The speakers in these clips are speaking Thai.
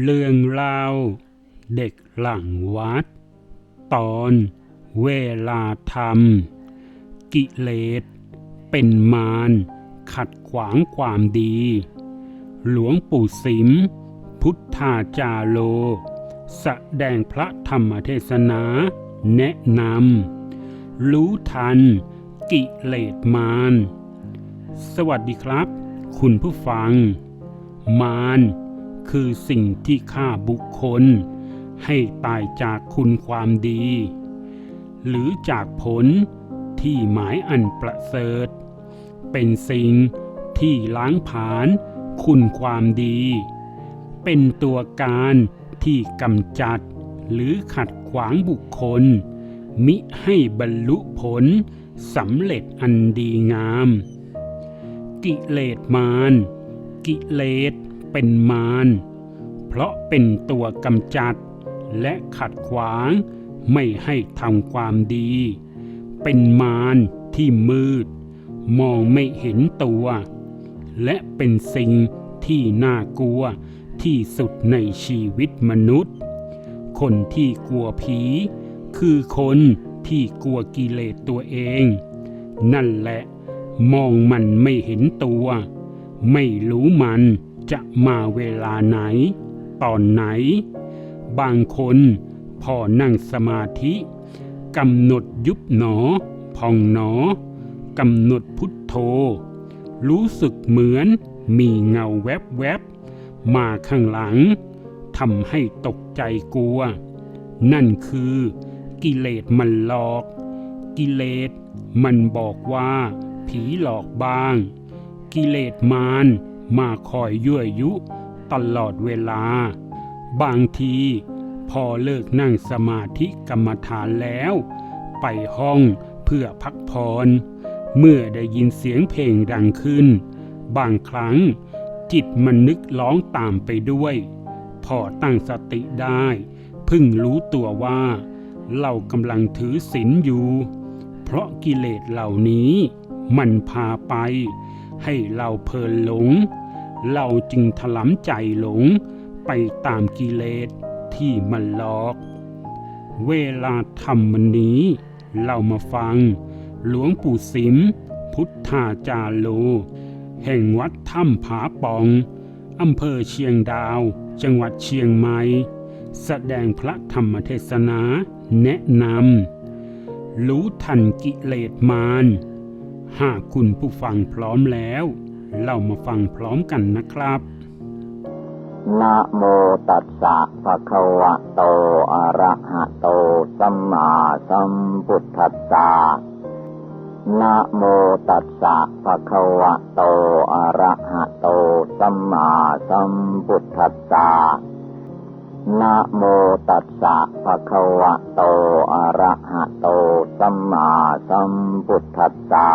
เรื่องเล่าเด็กหลังวัด ตอนเวลาทำกิเลส เป็นมารขัดขวางความดี หลวงปู่สิม พุทธาจาโล แสดงพระธรรมเทศนา แนะนำรู้ทัน กิเลสมาร สวัสดีครับ คุณผู้ฟัง มาร คือสิ่งที่ฆ่าบุคคล ให้ตายจากคุณความดี หรือจากผลที่หมายอันประเสริฐ เป็นสิ่งที่ล้างผลาญคุณความดี เป็นตัวการที่กำจัดหรือขัดขวางบุคคล มิให้บรรลุผลสำเร็จอันดีงาม กิเลสมาร กิเลส เป็นมารเพราะเป็นตัวกำจัด และขัดขวางไม่ให้ทำความดี เป็นมารที่มืด มองไม่เห็นตัว และเป็นสิ่งที่น่ากลัวที่สุดในชีวิตมนุษย์ คนที่กลัวผี คือคนที่กลัวกิเลสตัวเอง นั่นแหละ มองมันไม่เห็นตัว ไม่รู้มัน จะมาเวลาไหน ตอนไหน บางคนพอนั่งสมาธิกำหนดยุบหนอ พองหนอกำหนดพุทโธ รู้สึกเหมือนมีเงาแวบแวบๆมาข้างหลังทำให้ตกใจกลัว นั่นคือกิเลสมันหลอก กิเลสมันบอกว่า ผีหลอกบ้าง กิเลสมาร มาคอยยั่วยุตลอดเวลา บางทีพอเลิกนั่งสมาธิกรรมฐานแล้ว ไปห้องเพื่อพักผ่อนเมื่อได้ยินเสียงเพลงดังขึ้น บางครั้งจิตมันนึกร้องตามไปด้วย พอตั้งสติได้เพิ่งรู้ตัวว่า เรากำลังถือศีลอยู่ เพราะกิเลสเหล่านี้มันพาไป ให้เราเพลินหลง เราจึงถลำใจหลงไปตามกิเลสที่มันหลอก เวลาทำมันนี้ เรามาฟัง หลวงปู่สิม พุทธาจาโล แห่งวัดถ้ำผาปองอำเภอเชียงดาว จังหวัดเชียงใหม่แสดงพระธรรมเทศนาแนะนำรู้ทันกิเลสมาร หากคุณผู้ฟังพร้อมแล้ว เรามาฟังพร้อมกันนะครับ นะโมตัสสะภะคะวะโต อะระหะโต สัมมาสัมพุทธัสสะนะโมตัสสะภะคะวะโต อะระหะโต สัมมาสัมพุทธัสสะ นะโมตัสสะภะคะวะโต อะระหะโต สัมมาสัมพุทธัสสะ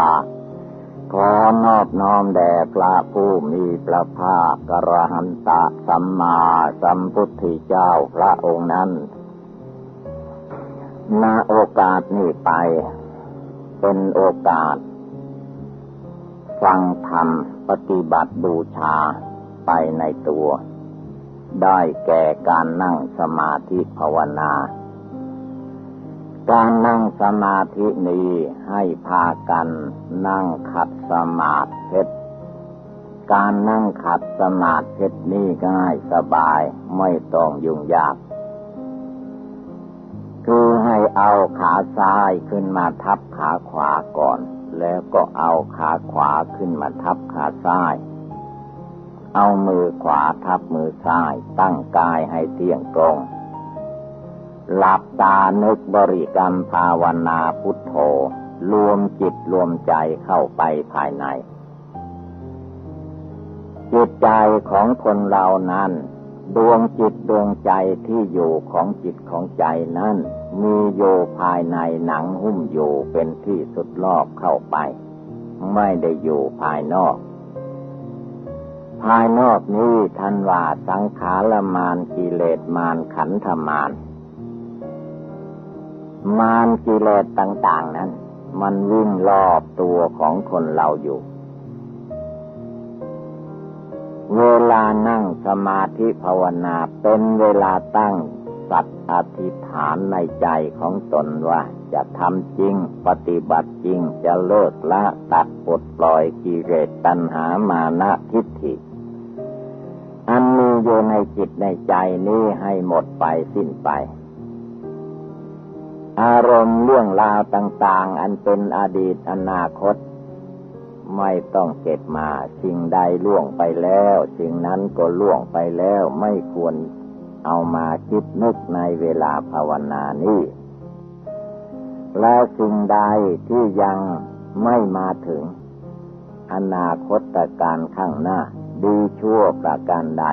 ขอนอบน้อมแด่พระผู้มีพระภาคกระหันตะสัมมาสัมพุทธเจ้าพระองค์นั้นณโอกาสนี้ไป เป็นโอกาส ฟังธรรมปฏิบัติบูชาไปในตัว ได้แก่การนั่งสมาธิภาวนา การนั่งสมาธินี้ให้พากันนั่งขัดสมาธิการนั่งขัดสมาธินี้ง่ายสบายไม่ต้องยุ่งยาก คือให้เอาขาซ้ายขึ้นมาทับขาขวาก่อน แล้วก็เอาขาขวาขึ้นมาทับขาซ้าย เอามือขวาทับมือซ้าย ตั้งกายให้เที่ยงตรง หลับตานึกบริกรรมภาวนาพุทโธ รวมจิตรวมใจเข้าไปภายใน จิตใจของคนเรานั้น ดวงจิตดวงใจที่อยู่ของจิตของใจนั้น มีอยู่ภายในหนังหุ้มอยู่เป็นที่สุดรอบเข้าไป ไม่ได้อยู่ภายนอกายนอกนี้ท่านว่าสังขารมานกิเลสมานขันธมาน มารกิเลสต่าง ๆ นั้น มันวิ่งรอบตัวของคนเราอยู่ เวลานั่งสมาธิภาวนาเป็นเวลาตั้งสัตว์อธิษฐานในใจของตนว่า จะทำจริงปฏิบัติจริงจะเลิกละตัดปลดปล่อยกิเลสตัณหามานะทิฏฐิ อยู่ในจิตในใจนี้ให้หมดไปสิ้นไป อารมณ์เรื่องราวต่าง ๆ อันเป็นอดีตอนาคต ไม่ต้องเก็บมา สิ่งใดล่วงไปแล้ว สิ่งนั้นก็ล่วงไปแล้วไม่ควรเอามาคิดนึกในเวลาภาวนานี้และสิ่งใดที่ยังไม่มาถึง อนาคตการข้างหน้า ดีชั่วประการใด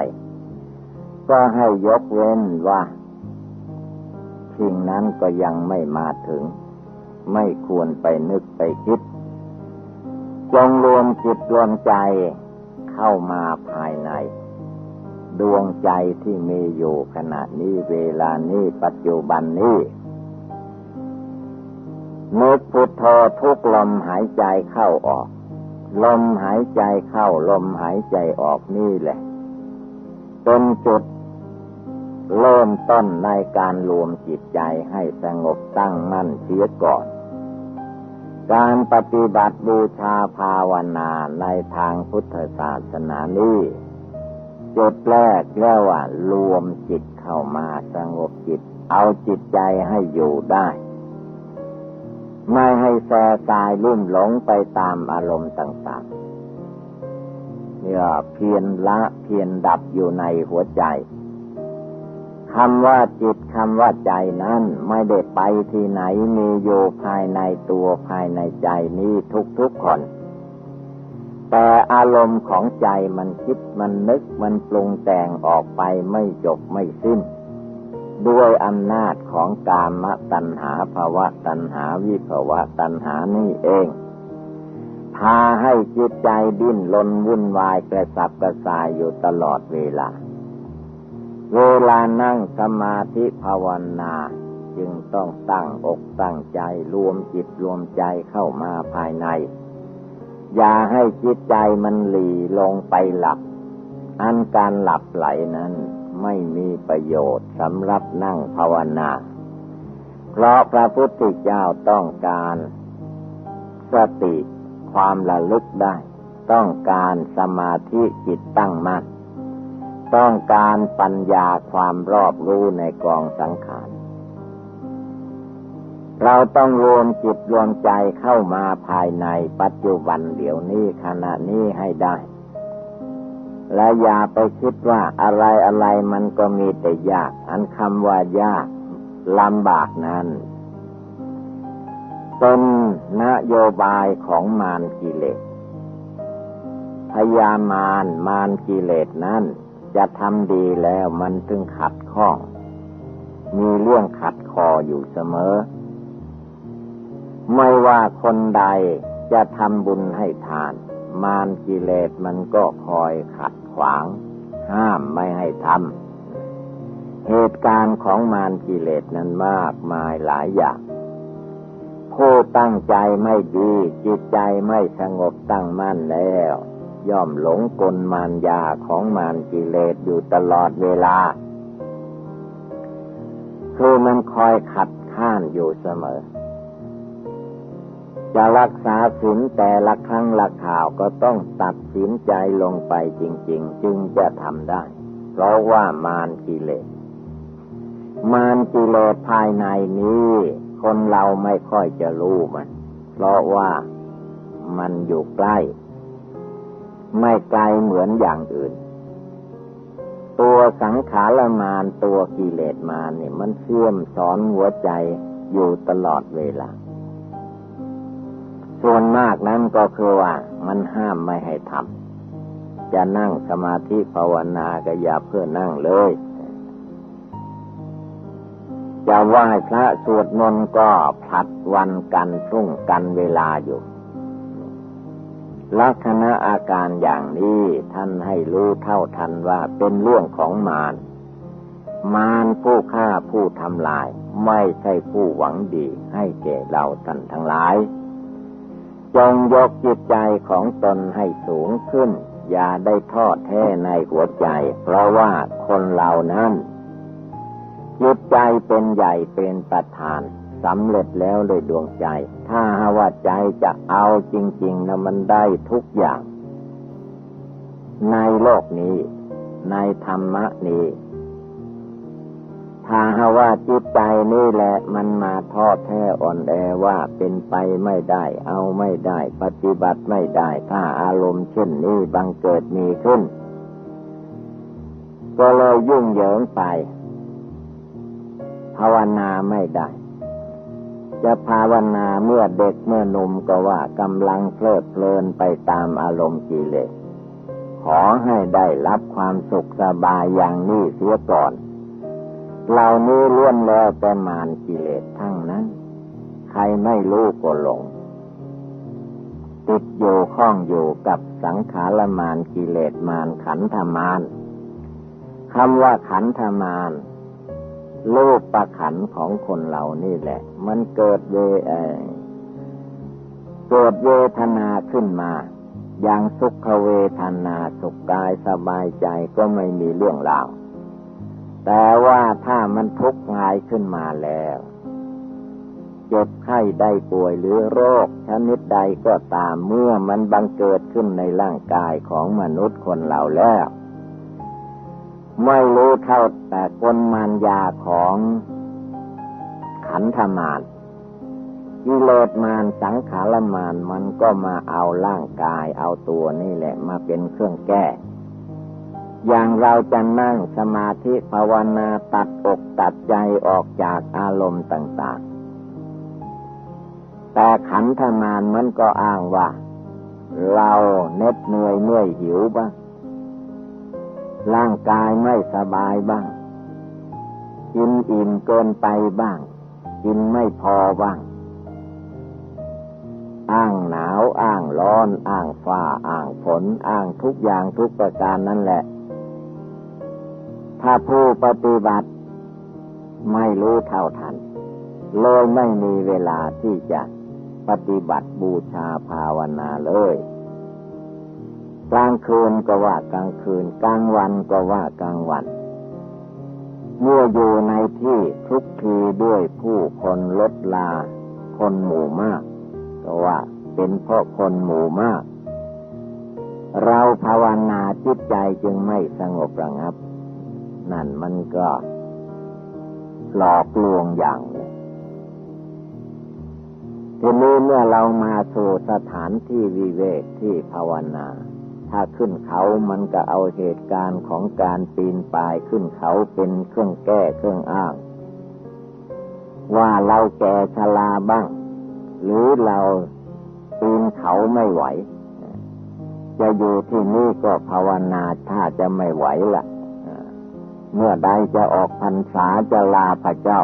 ก็ให้ยกเว้นว่าสิ่งนั้นก็ยังไม่มาถึง ไม่ควรไปนึกไปคิด จงรวมจิตรวมใจเข้ามาภายใน ดวงใจที่มีอยู่ขณะนี้เวลานี้ปัจจุบันนี้นึกพุทโธทุกลมหายใจเข้าออก ลมหายใจเข้า ลมหายใจออกนี่แหละเป็นจุด เริ่มต้นในการรวมจิตใจให้สงบตั้งมั่นเสียก่อน การปฏิบัติบูชาภาวนาในทางพุทธศาสนานี้จุดแรกเรียกว่ารวมจิตเข้ามาสงบจิต เอาจิตใจให้อยู่ได้ ไม่ให้แสสายลุ่มหลงไปตามอารมณ์ต่างๆเนี่ยเพียนละเพียนดับอยู่ในหัวใจ คำว่าจิตคำว่าใจนั้นไม่ได้ไปที่ไหนมีอยู่ภายในตัวภายในใจนี้ทุกๆคน แต่อารมณ์ของใจมันคิดมันนึกมันปรุงแต่งออกไปไม่จบไม่สิ้น ด้วยอำนาจของกามตัณหาภาวะตัณหาวิภาวะตัณหานี่เองพาให้จิตใจดิ้นรนวุ่นวายกระสับกระส่ายอยู่ตลอดเวลา เวลานั่งสมาธิภาวนาจึงต้องตั้งอกตั้งใจรวมจิตรวมใจเข้ามาภายใน อย่าให้จิตใจมันหลีลงไปหลับ อันการหลับไหลนั้นไม่มีประโยชน์สำหรับนั่งภาวนา เพราะพระพุทธเจ้าต้องการสติความระลึกได้ ต้องการสมาธิจิตตั้งมัน่น ต้องการปัญญาความรอบรู้ในกองสังขาร เราต้องรวมจิตรวมใจเข้ามาภายในปัจจุบันเดี๋ยวนี้ขณะนี้ให้ได้ และอย่าไปคิดว่าอะไรอะไรมันก็มีแต่ยาก อันคำว่ายากลำบากนั้นเป็นนโยบายของมารกิเลสพยามารมารกิเลสนั้น จะทำดีแล้วมันถึงขัดข้อง มีเรื่องขัดคออยู่เสมอ ไม่ว่าคนใดจะทำบุญให้ทาน มารกิเลสมันก็คอยขัดขวาง ห้ามไม่ให้ทำเหตุการณ์ของมารกิเลสนั้นมากมายหลายอย่างผู้ตั้งใจไม่ดี จิตใจไม่สงบตั้งมั่นแล้ว ย่อมหลงกลมารยาของมารกิเลสอยู่ตลอดเวลา คือมันคอยขัดข้านอยู่เสมอ จะรักษาศีลแต่ละครั้งละข่าวก็ต้องตัดสินใจลงไปจริง ๆ จึงจะทำได้ เพราะว่ามารกิเลส มารกิเลสภายในนี้ คนเราไม่ค่อยจะรู้มัน เพราะว่ามันอยู่ใกล้ ไม่ไกลเหมือนอย่างอื่น ตัวสังขารมารตัวกิเลสมาเนี่ยมันเชื่อมสอนหัวใจอยู่ตลอดเวลา ส่วนมากนั้นก็คือว่า มันห้ามไม่ให้ทำจะนั่งสมาธิภาวนาก็อย่าเพื่อนั่งเลยจะไหว้พระสวดมนต์ก็ผลัดวันกันพรุ่งกันเวลาอยู่ ลักษณะอาการอย่างนี้ท่านให้รู้เท่าทันว่าเป็นเรื่องของมารมารผู้ฆ่าผู้ทำลาย ไม่ใช่ผู้หวังดีให้แก่เราท่านทั้งหลาย จงยกจิตใจของตนให้สูงขึ้น อย่าได้ทอดแท้ในหัวใจ เพราะว่าคนเรานั้นจิตใจเป็นใหญ่เป็นประธาน สำเร็จแล้วโดยดวงใจ ถ้าว่าใจจะเอาจริง ๆนะมันได้ทุกอย่าง ในโลกนี้ ในธรรมะนี้ถ้าว่าจิตใจนี่แหละมันมาทอดแท้อ่อนแอว่าเป็นไปไม่ได้ เอาไม่ได้ ปฏิบัติไม่ได้ ถ้าอารมณ์เช่นนี้บังเกิดมีขึ้น ก็เลยยุ่งเหยิงไป ภาวนาไม่ได้ จะภาวนาเมื่อเด็กเมื่อหนุ่มก็ว่ากำลังเพลิดเพลินไปตามอารมณ์กิเลส ขอให้ได้รับความสุขสบายอย่างนี้เสียก่อน เหล่านี้ล้วนแล้วแต่มารกิเลสทั้งนั้น ใครไม่รู้ก็หลง ติดอยู่ข้องอยู่กับสังขารมารกิเลสมารขันธมารคำว่าขันธมารรูปประขันของคนเหล่านี่แหละ มันเกิดเวเกิดเวทนาขึ้นมา อย่างสุขเวทนาสุขกายสบายใจก็ไม่มีเรื่องราว แต่ว่าถ้ามันทุกข์งายขึ้นมาแล้วเจ็บไข้ได้ป่วยหรือโรค ชนิดใดก็ตามเมื่อมันบังเกิดขึ้นในร่างกายของมนุษย์คนเราแล้ว ไม่รู้เท่าแต่กลมานยาของ ขันธมารกิเลสมารสังขารมารมันก็มาเอาร่างกายเอาตัวนี่แหละ มาเป็นเครื่องแก้ อย่างเราจะนั่งสมาธิภาวนาตัดอกตัดใจออกจากอารมณ์ต่าง ๆ แต่ขันธมานมันก็อ้างว่า เราเน็ดเหนื่อยเมื่อยหิวบ้างร่างกายไม่สบายบ้างกินอิ่มเกินไปบ้าง กินไม่พอบ้าง อ้างหนาว อ้างร้อน อ้างฟ้า อ้างฝน อ้างทุกอย่างทุกประการนั่นแหละ ถ้าผู้ปฏิบัติ ไม่รู้เท่าทัน เลยไม่มีเวลาที่จะปฏิบัติบูชาภาวนาเลยกลางคืนก็ว่ากลางคืน กลางวันก็ว่ากลางวัน เมื่ออยู่ในที่ทุกทีด้วยผู้คนลดลา คนหมู่มากก็ว่าเป็นเพราะคนหมู่มาก เราภาวนาจิตใจจึงไม่สงบระงับ นั่นมันก็หลอกลวงอย่างเลยทีนี้เมื่อเรามาสู่สถานที่วิเวกที่ภาวนา ถ้าขึ้นเขามันก็เอาเหตุการณ์ของการปีนป่ายขึ้นเขาเป็นเครื่องแก้เครื่องอ้าง ว่าเราแก่ชราบ้าง หรือเราปีนเขาไม่ไหว จะอยู่ที่นี่ก็ภาวนาถ้าจะไม่ไหวละ่ะเมื่อใดจะออกพรรษาจะลาพระเจ้า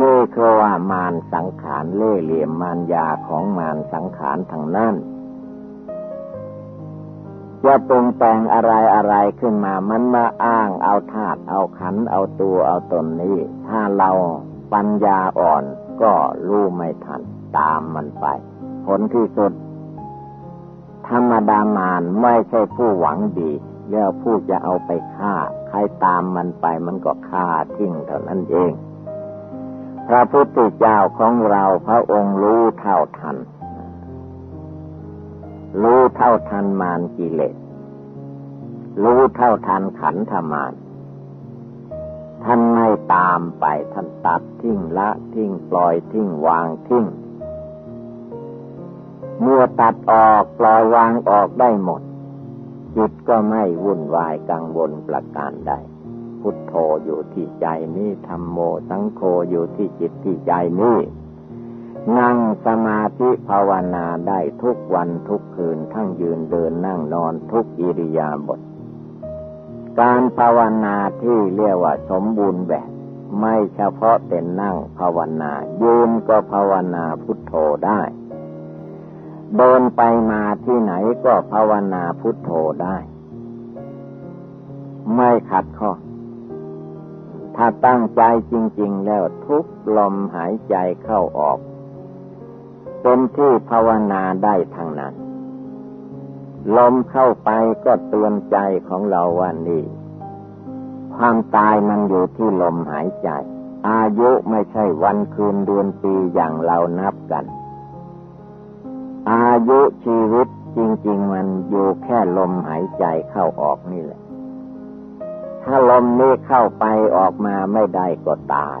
นี่คือว่ามารสังขารเล่เหลี่ยมมารยาของมารสังขารทางนั้น จะปรุงแต่งอะไรอะไรขึ้นมา มันมาอ้างเอาธาตุเอาขันเอาตัวเอาตนนี้ ถ้าเราปัญญาอ่อนก็รู้ไม่ทัน ตามมันไป ผลที่สุด ธรรมดามารไม่ใช่ผู้หวังดีแล้วผู้จะเอาไปฆ่า ใครตามมันไปมันก็ฆ่าทิ้งเท่านั้นเอง พระพุทธเจ้าของเราพระองค์รู้เท่าทัน รู้เท่าทันมารกิเลส รู้เท่าทันขันธมารท่านไม่ตามไปท่านตัดทิ้งละทิ้งปล่อยทิ้งวางทิ้งเมื่อตัดออกปล่อยวางออกได้หมด จิตก็ไม่วุ่นวายกังวลประการใดพุทโธอยู่ที่ใจนี้ธรรมโมสังโฆอยู่ที่จิตที่ใจนี้ นั่งสมาธิภาวนาได้ทุกวันทุกคืนทั้งยืนเดินนั่งนอนทุกอิริยาบถการภาวนาที่เรียกว่าสมบูรณ์แบบ ไม่เฉพาะแต่นั่งภาวนา ยืนก็ภาวนาพุทโธได้ เดินไปมาที่ไหนก็ภาวนาพุทโธได้ ไม่ขัดข้อถ้าตั้งใจจริง ๆ แล้วทุกลมหายใจเข้าออก เป็นที่ภาวนาได้ทางนั้น ลมเข้าไปก็เตือนใจของเราว่านี่ ความตายมันอยู่ที่ลมหายใจ อายุไม่ใช่วันคืนเดือนปีอย่างเรานับกัน อายุชีวิตจริง ๆ มันอยู่แค่ลมหายใจเข้าออกนี่แหละ ถ้าลมนี้เข้าไปออกมาไม่ได้ก็ตาย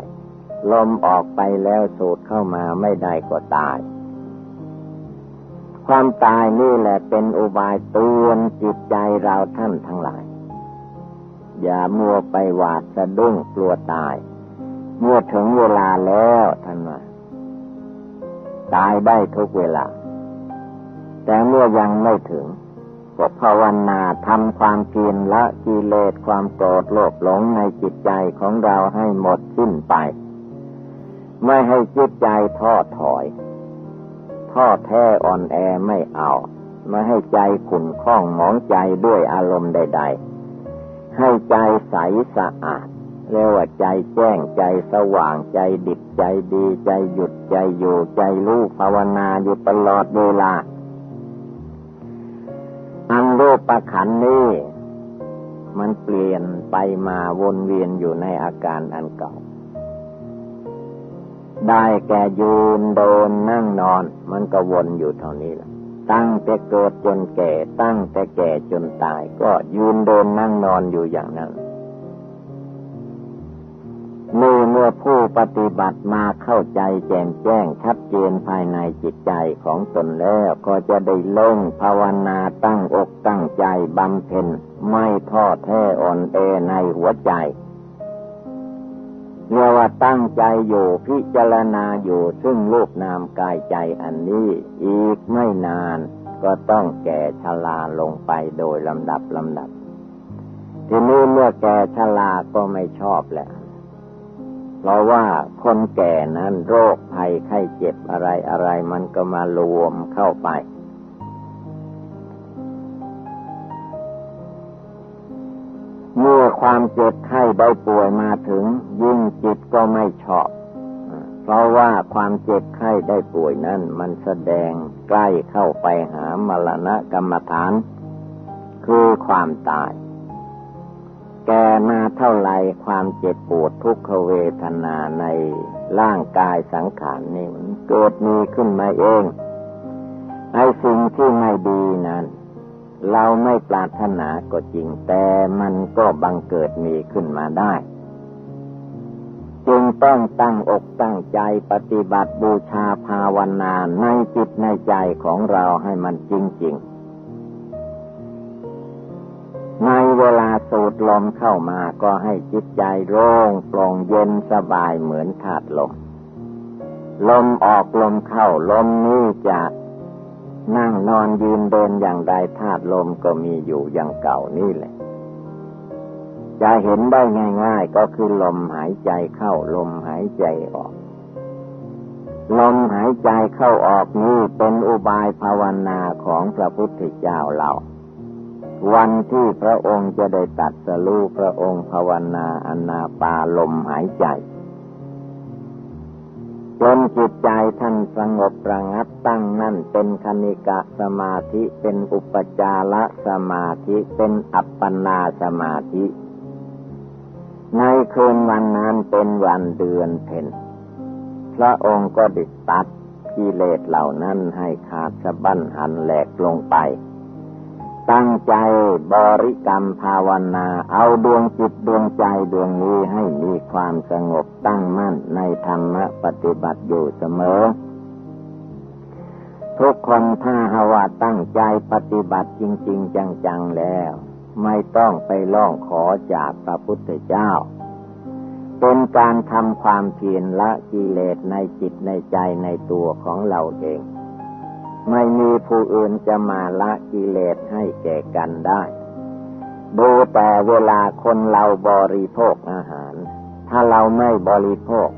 ลมออกไปแล้วสูดเข้ามาไม่ได้ก็ตาย ความตายนี่แหละเป็นอุบายตือนจิตใจเราท่านทั้งหลาย อย่ามัวไปหวาดสะดุ้งกลัวตาย เมื่อถึงเวลาแล้วท่านว่าตายได้ทุกเวลา แต่เมื่อยังไม่ถึงก็ภาวนาทำความเพียรละกิเลสความโกรธโลภหลงในจิตใจของเราให้หมดสิ้นไป ไม่ให้จิตใจท้อถอย ท้อแท้อ่อนแอไม่เอาไม่ให้ใจขุ่นข้องหมองใจด้วยอารมณ์ใด ๆ ให้ใจใสสะอาดเรียกว่าใจแจ้งใจสว่างใจดิบใจดีใจหยุดใจอยู่ใจรู้ภาวนาอยู่ตลอดเวลา อันรูปประขันนี้ มันเปลี่ยนไปมาวนเวียนอยู่ในอาการอันเก่า ได้แก่ยืนโดนนั่งนอน มันก็วนอยู่เท่านี้แหละตั้งแต่เกิดจนแก่ ตั้งแต่แก่จนตาย ก็ยืนเดินนั่งนอนอยู่อย่างนั้นนี่เมื่อผู้ปฏิบัติมาเข้าใจแจ่มแจ้งชัดเจนภายในจิตใจของตนแล้ว ก็จะได้ล่งภาวนาตั้งอกตั้งใจบำเพ็ญไม่ท้อแท้อ่อนแอในหัวใจ เรียกว่าตั้งใจอยู่พิจารณาอยู่ซึ่งรูปนามกายใจอันนี้ อีกไม่นานก็ต้องแก่ชราลงไปโดยลำดับลำดับ ทีนี้เมื่อแก่ชราก็ไม่ชอบแหละเพราะว่าคนแก่นั้นโรคภัยไข้เจ็บอะไรอะไรมันก็มารวมเข้าไปเมื่อ ความเจ็บไข้ได้ป่วยมาถึง ยิ่งจิตก็ไม่ชอบ เพราะว่าความเจ็บไข้ได้ป่วยนั้น มันแสดงใกล้เข้าไปหามรณะกรรมฐาน คือความตาย แกมาเท่าไรความเจ็บปวดทุกขเวทนาในร่างกายสังขารนี่มันเกิดมีขึ้นมาเองไอ้สิ่งที่ไม่ดีนั้น เราไม่ปรารถนาก็จริง แต่มันก็บังเกิดมีขึ้นมาได้ จึงต้องตั้งอกตั้งใจปฏิบัติบูชาภาวนาในจิตในใจของเราให้มันจริง ๆในเวลาสูดลมเข้ามาก็ให้จิตใจโล่งโปร่งเย็นสบายเหมือนธาตุลม ลมออกลมเข้าลมนี้จะ นั่งนอนยืนเดินอย่างใดธาตุลมก็มีอยู่อย่างเก่านี่แหละ จะเห็นได้ง่าย ๆ ก็คือลมหายใจเข้าลมหายใจออก ลมหายใจเข้าออกนี้เป็นอุบายภาวนาของพระพุทธเจ้าเราวันที่พระองค์จะได้ตัดสรู้พระองค์ภาวนาอนาปาลมหายใจ จนจิตใจท่านสงบระงับตั้งนั่นเป็นคณิกะสมาธิเป็นอุปจารสมาธิเป็นอัปปนาสมาธิ ในคืนวันนั้นเป็นวันเดือนเพ็ญพระองค์ก็ดิตัดกิเลสเหล่านั้นให้ขาดสะบั้นหันแหลกลงไป ตั้งใจบริกรรมภาวนา เอาดวงจิตดวงใจดวงนี้ให้มีความสงบตั้งมั่นในธรรมะปฏิบัติอยู่เสมอ ทุกคนถ้าหาว่าตั้งใจปฏิบัติจริง ๆ จัง ๆ แล้ว ไม่ต้องไปร้องขอจากพระพุทธเจ้า เป็นการทำความเพียรละกิเลสในจิตในใจในตัวของเราเอง ไม่มีผู้อื่นจะมาละกิเลสให้แก่กันได้ ดูแต่เวลาคนเราบริโภคอาหาร ถ้าเราไม่บริโภค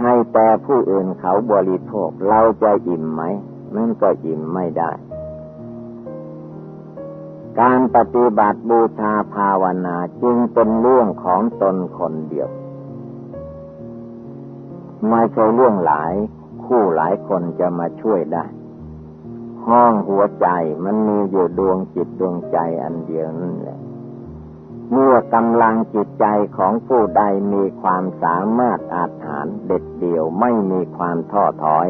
ให้แต่ผู้อื่นเขาบริโภค เราจะอิ่มไหมมันก็อิ่มไม่ได้ การปฏิบัติบูชาภาวนาจึงเป็นเรื่องของตนคนเดียว ไม่ใช่เรื่องหลาย คู่หลายคนจะมาช่วยได้ ห้องหัวใจมันมีอยู่ดวงจิตดวงใจอันเดียวนั่นแหละ เมื่อกำลังจิตใจของผู้ใดมีความสามารถอาถานเด็ดเดี่ยวไม่มีความท้อถอย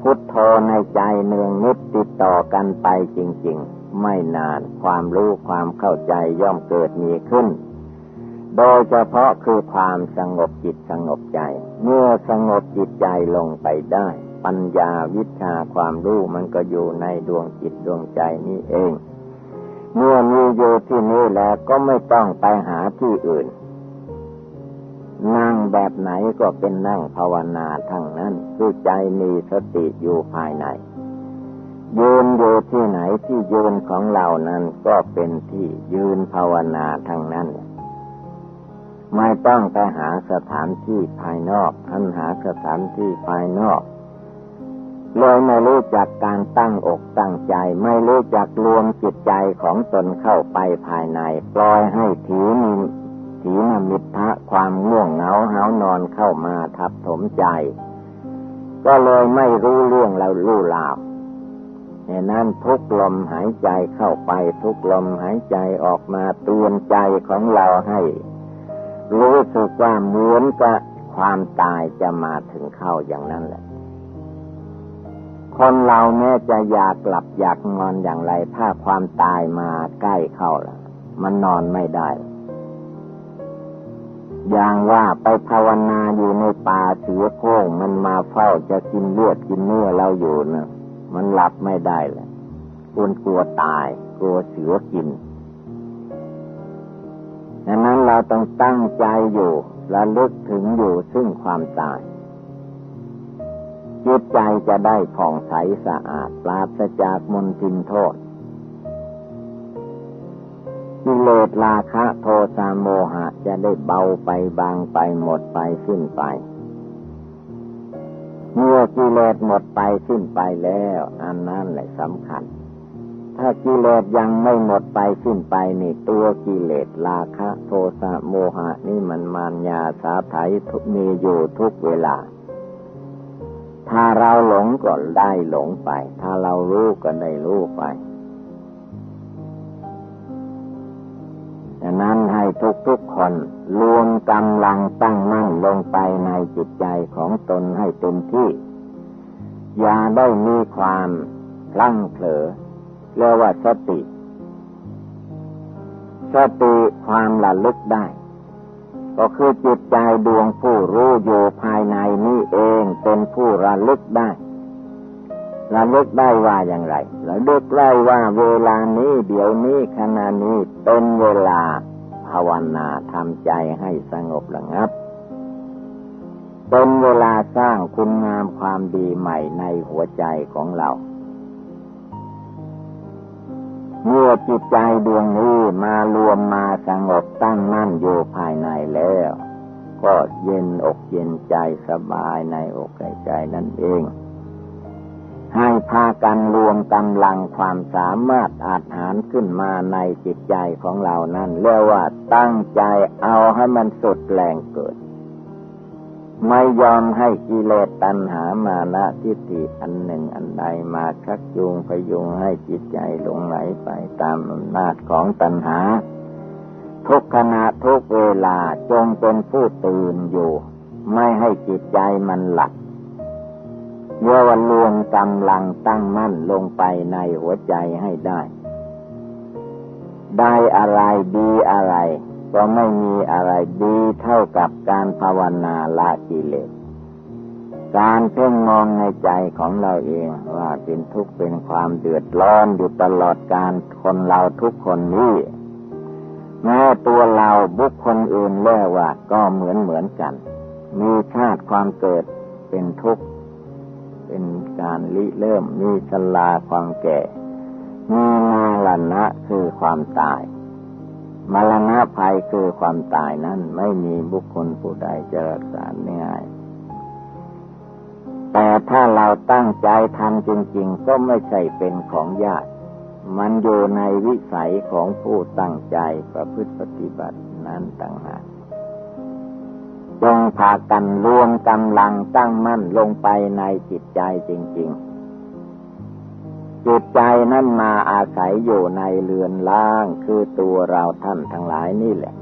พุทโธในใจเนืองนิดติดต่อกันไปจริง ๆ ไม่นานความรู้ความเข้าใจย่อมเกิดมีขึ้น โดยเฉพาะคือความสงบจิตสงบใจ เมื่อสงบจิตใจลงไปได้ ปัญญาวิชาความรู้มันก็อยู่ในดวงจิตดวงใจนี้เอง เมื่อมีอยู่ที่นี่แล้วก็ไม่ต้องไปหาที่อื่น นั่งแบบไหนก็เป็นนั่งภาวนาทั้งนั้นคือใจมีสติอยู่ภายในยืนอยู่ที่ไหนที่ยืนของเรานั้นก็เป็นที่ยืนภาวนาทั้งนั้น ไม่ต้องไปหาสถานที่ภายนอกท่านหาสถานที่ภายนอกเลยไม่รู้จักการตั้งอกตั้งใจ ไม่รู้จักรวมจิตใจของตนเข้าไปภายใน ปล่อยให้ถีนิถีนมิทะความง่วงเหงาหานอนเข้ามาทับถมใจ ก็เลยไม่รู้เรื่องเรารู้ลาวในนั้นทุกลมหายใจเข้าไปทุกลมหายใจออกมาเตือนใจของเราให้ รู้สึกว่าเหมือนกับความตายจะมาถึงเข้าอย่างนั้นแหละ คนเราแม้จะอยากหลับอยากนอนอย่างไร ถ้าความตายมาใกล้เข้าล้วมันนอนไม่ได้ อย่างว่าไปภาวนาอยู่ในป่าเสือโค้งมันมาเฝ้าจะกินเลือดกินเนื้อเราอยู่นะมันหลับไม่ได้เลยกลัวกลัวตายกลัวเสือกิน ดังนั้นเราต้องตั้งใจอยู่ระลึกถึงอยู่ซึ่งความตายจิตใจจะได้ผ่องใสสะอาดปราศจากมลทินโทษกิเลสราคะโทสะโมหะจะได้เบาไปบางไปหมดไปสิ้นไป เมื่อกิเลสหมดไปสิ้นไปแล้ว อันนั้นแหละสำคัญ ถ้ากิเลสยังไม่หมดไปสิ้นไปนี่ตัวกิเลสราคะ โทสะโมหะนี่มันมารยาสาไถมีอยู่ทุกเวลา ถ้าเราหลงก็ได้หลงไป ถ้าเรารู้ก็ได้รู้ไปดังนั้นให้ทุกทุกคนรวมกำลังตั้งมั่นลงไปในจิตใจของตนให้เต็มที่ อย่าได้มีความพลั้งเผลอ เรียกว่าสติ สติความระลึกได้ ก็คือจิตใจดวงผู้รู้อยู่ภายในนี้เองเป็นผู้ระลึกได้ระลึกได้ว่าอย่างไรระลึกได้ว่าเวลานี้เดี๋ยวนี้ขณะนี้เป็นเวลาภาวนาทำใจให้สงบระงับ เป็นเวลาสร้างคุณงามความดีใหม่ในหัวใจของเรา เมื่อจิตใจดวงนี้มารวมมาสงบตั้งมั่นอยู่ภายในแล้ว ก็เย็นอกเย็นใจสบายในอกในใจนั่นเอง ให้พากันรวมกำลังความสามารถอาหารขึ้นมาในจิตใจของเรานั้นเรียกว่าตั้งใจเอาให้มันสุดแรงเกิด ไม่ยอมให้กิเลสตัณหามานะทิฏฐิอันหนึ่งอันใดมาชักจูงพยุงให้จิตใจหลงไหลไปตามอำนาจของตัณหา ทุกขณะทุกเวลาจงเป็นผู้ตื่นอยู่ ไม่ให้จิตใจมันหลับเยาวรวมกำลังตั้งมั่นลงไปในหัวใจให้ได้ ได้อะไรดีอะไร ก็ไม่มีอะไรดีเท่ากับการภาวนาละกิเลส การเพ่งมองในใจของเราเองว่าเป็นทุกข์เป็นความเดือดร้อนอยู่ตลอดการคนเราทุกคนนี้แม้ตัวเราบุคคลอื่นเล่ว่าก็เหมือนเหมือนกัน มีชาติความเกิดเป็นทุกข์ เป็นการลิเริ่มมีชลาความแก่ มีนาลนะคือความตาย มรณะภัยคือความตายนั้นไม่มีบุคคลผู้ใดจะรักษาง่าย แต่ถ้าเราตั้งใจทำจริง ๆ ก็ไม่ใช่เป็นของยาก มันอยู่ในวิสัยของผู้ตั้งใจประพฤติปฏิบัตินั้นต่างหากจงพากันรวมกำลังตั้งมั่นลงไปในจิตใจจริง ๆ จิตใจนั้นมาอาศัยอยู่ในเรือนล่างคือตัวเราท่านทั้งหลายนี่แหละ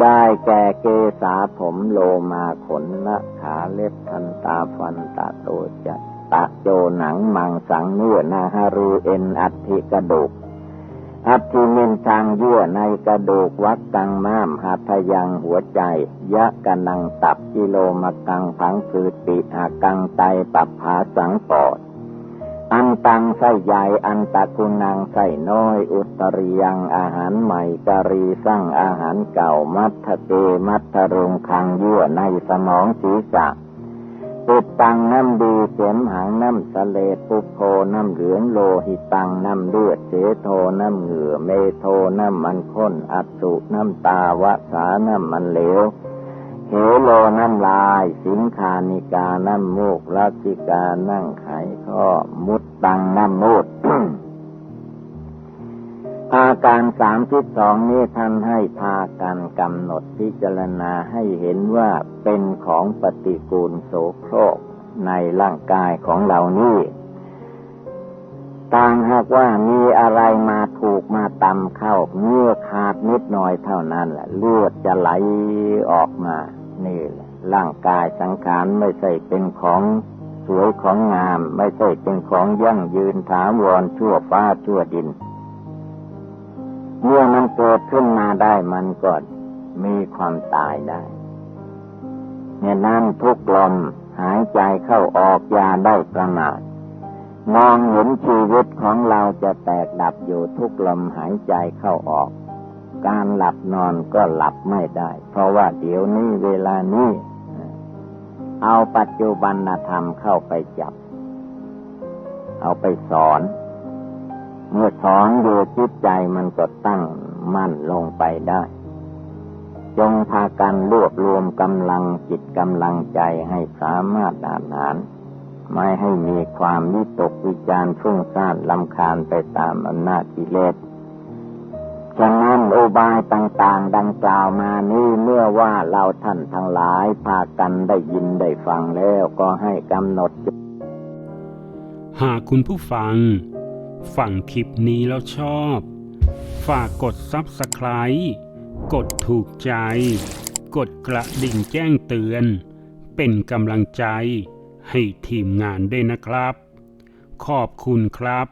ได้แก่เกษาผมโลมาขนละขาเล็บทันตาฟันตาโตจัตตะโจหนังมังสังเนื้อนาฮารูเอ็นอัฐิกระดูกอัฐิมินทางเยื่อในกระดูกวัดตังม้ามหัตยังหัวใจ ยะกันังตับกิโลมกังพังคือติอากังไตปับผาสังปอด อันตังไส้ใหญ่อันตะกุนังไส้น้อย อุตริยังอาหารใหม่กะรีสั่งอาหารเก่ามัทเตมัทรุงคังยื่อในสมองศีรษะปุตตังน้ำดีเสมหางน้ำสเลดปุโพน้ำเหลืองโลหิตังน้ำเลือดเสโทน้ำเหงื่อเมโทน้ำมันข้นอัตสุน้ำตาวะสาน้ำมันเหลว เหโลน้ำลาย สิงคานิกาน้ำมูกลัสิกานั่งไขข้อมุดตังน้ำมูดอาการสามที่สองนี้ท่านให้พากันกำหนดพิจารณาให้เห็นว่าเป็นของปฏิกูลโสโครกในร่างกายของเรานี่ต่างหากว่ามีอะไรมาถูกมาตำเข้าเงื่อขาดนิดหน่อยเท่านั้นแหละเลือดจะไหลออกมา นี่ร่างกายสังขารไม่ใช่เป็นของสวยของงาม ไม่ใช่เป็นของยั่งยืนถาวรชั่วฟ้าชั่วดิน เมื่อมันเกิดขึ้นมาได้มันก็มีความตายได้เนี่ยนั้นทุกลมหายใจเข้าออกอย่าได้ประมาทมองเห็นชีวิตของเราจะแตกดับอยู่ทุกลมหายใจเข้าออก การหลับนอนก็หลับไม่ได้ เพราะว่าเดี๋ยวนี้เวลานี้เอาปัจจุบันธรรมเข้าไปจับ เอาไปสอน เมื่อสอนอยู่จิตใจมันก็ตั้งมั่นลงไปได้ จงพากันรวบรวมกำลังจิตกำลังใจให้สามารถอ่านหานไม่ให้มีความวิตกวิจารณ์ฟุ้งซ่านลำคาญไปตามอำนาจกิเลส ฉะนั้นอุบายต่างๆ ดังกล่าวมานี้เมื่อว่าเราท่านทั้งหลายพากันได้ยินได้ฟังแล้วก็ให้กำหนด หากคุณผู้ฟัง ฟังคลิปนี้แล้วชอบ ฝากกด Subscribe กดถูกใจ กดกระดิ่งแจ้งเตือน เป็นกำลังใจให้ทีมงานด้วยนะครับ ขอบคุณครับ